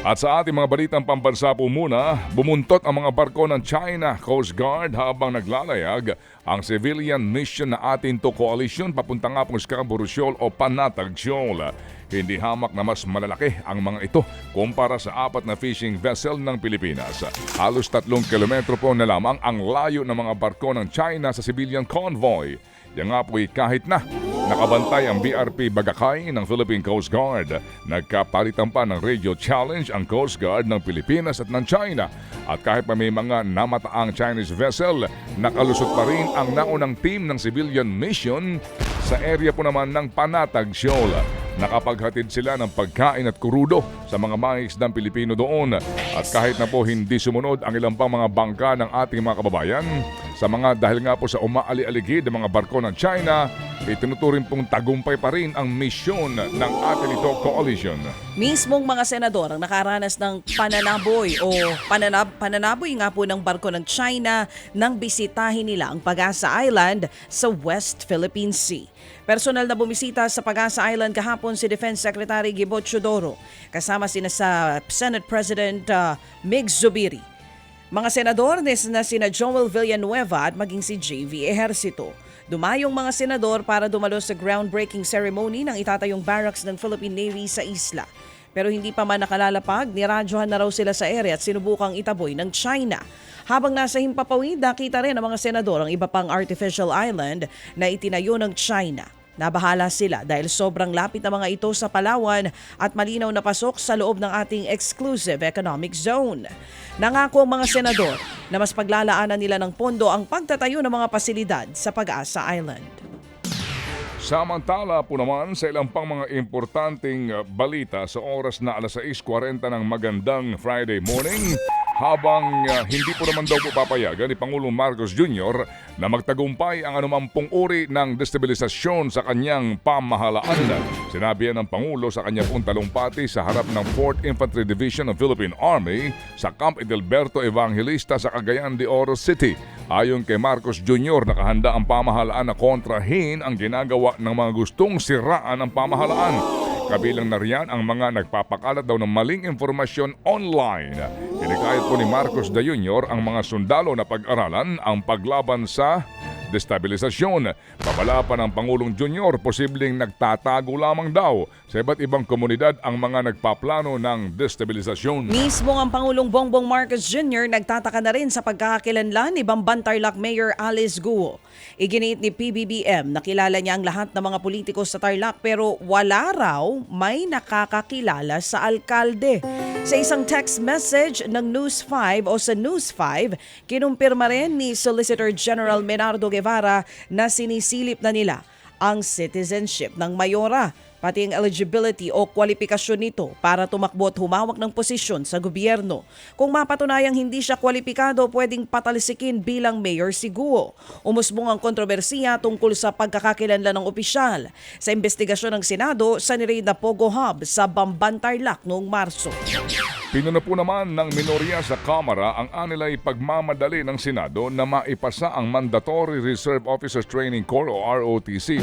At sa ating mga balitang pambansa po muna, bumuntot ang mga barko ng China Coast Guard habang naglalayag ang civilian mission na atin to coalition papunta nga pong Scarborough Shoal o Panatag Shoal. Hindi hamak na mas malalaki ang mga ito kumpara sa apat na fishing vessel ng Pilipinas. Halos tatlong kilometro po na lamang ang layo ng mga barko ng China sa civilian convoy. Yan nga po'y kahit na nakabantay ang BRP Bagakay ng Philippine Coast Guard. Nagkapalitan pa ng radio challenge ang Coast Guard ng Pilipinas at ng China. At kahit pa may mga namataang Chinese vessel, nakalusot pa rin ang naunang team ng civilian mission sa area po naman ng Panatag Shoal. Nakapaghatid sila ng pagkain at kurudo sa mga mangisdang Pilipino doon. At kahit na po hindi sumunod ang ilang pang mga bangka ng ating mga kababayan, sa mga dahil nga po sa umaali-aligid ng mga barko ng China, itinuturing pong tagumpay pa rin ang misyon ng ating ito coalition. Mismong mga senador ang nakaranas ng pananaboy o pananab pananaboy nga po ng barko ng China nang bisitahin nila ang Pag-asa Island sa West Philippine Sea. Personal na bumisita sa Pag-asa Island kahapon si Defense Secretary Gibo Chodoro kasama sina sa Senate President uh, Mig Zubiri. Mga senador na sina Joel Villanueva at maging si JV Ejercito. Dumayong mga senador para dumalo sa groundbreaking ceremony ng itatayong barracks ng Philippine Navy sa isla. Pero hindi pa man nakalalapag, niradyohan na raw sila sa ere at sinubukang itaboy ng China. Habang nasa himpapawid, nakita rin ng mga senador ang iba pang artificial island na itinayo ng China. Nabahala sila dahil sobrang lapit na mga ito sa Palawan at malinaw na pasok sa loob ng ating exclusive economic zone. Nangako ang mga senador na mas paglalaanan nila ng pondo ang pagtatayo ng mga pasilidad sa Pag-asa Island. Samantala po naman sa ilang pang mga importanteng balita sa oras na alas 6.40 ng magandang Friday morning, habang uh, hindi po naman daw po papayagan ni Pangulong Marcos Jr. na magtagumpay ang anumampong uri ng destabilisasyon sa kanyang pamahalaan. Sinabi yan ng Pangulo sa kanya pong talumpati sa harap ng 4th Infantry Division ng Philippine Army sa Camp Edelberto Evangelista sa Cagayan de Oro City. Ayon kay Marcos Jr., nakahanda ang pamahalaan na kontrahin ang ginagawa ng mga gustong siraan ang pamahalaan. Kabilang na riyan ang mga nagpapakalat daw ng maling informasyon online. Hinikayat po ni Marcos de Jr. ang mga sundalo na pag-aralan ang paglaban sa destabilisasyon. Babala pa ng Pangulong Junior, posibleng nagtatago lamang daw sa iba't ibang komunidad ang mga nagpaplano ng destabilisasyon. Mismo ang Pangulong Bongbong Marcos Jr. nagtataka na rin sa pagkakakilanlan ni Bamban Tarlac Mayor Alice Guo. Iginiit ni PBBM na kilala niya ang lahat ng mga politiko sa Tarlac pero wala raw may nakakakilala sa alkalde. Sa isang text message ng News 5 o sa News 5, kinumpirma rin ni Solicitor General Menardo Guevara na sinisilip na nila ang citizenship ng Mayora pati ang eligibility o kwalifikasyon nito para tumakbo at humawak ng posisyon sa gobyerno. Kung mapatunayang hindi siya kwalipikado, pwedeng patalisikin bilang mayor si Guo. Umusbong ang kontrobersiya tungkol sa pagkakakilanlan ng opisyal. Sa investigasyon ng Senado sa niraid na Pogo Hub sa Bamban Tarlac noong Marso. Pinuna po naman ng minorya sa Kamara ang anilay pagmamadali ng Senado na maipasa ang Mandatory Reserve Officers Training Corps o ROTC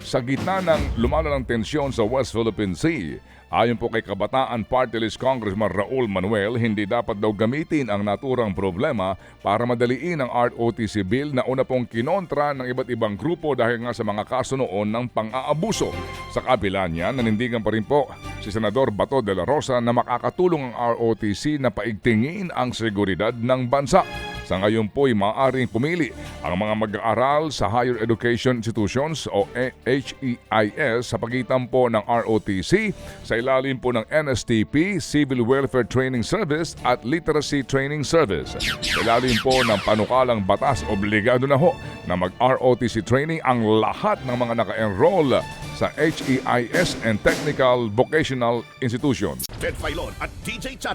sa gitna ng lumalalang tensyon sa West Philippine Sea. Ayon po kay Kabataan Party List Congressman Raul Manuel, hindi dapat daw gamitin ang naturang problema para madaliin ang ROTC bill na una pong kinontra ng iba't ibang grupo dahil nga sa mga kaso noon ng pang-aabuso. Sa kabila niya, nanindigan pa rin po si Senador Bato de la Rosa na makakatulong ang ROTC na paigtingin ang seguridad ng bansa. Sa ngayon po ay maaaring pumili ang mga mag-aaral sa Higher Education Institutions o HEIS sa pagitan po ng ROTC sa ilalim po ng NSTP, Civil Welfare Training Service at Literacy Training Service. Sa ilalim po ng panukalang batas, obligado na ho na mag-ROTC training ang lahat ng mga naka-enroll sa HEIS and Technical Vocational Institutions. Ted Filon at DJ Chat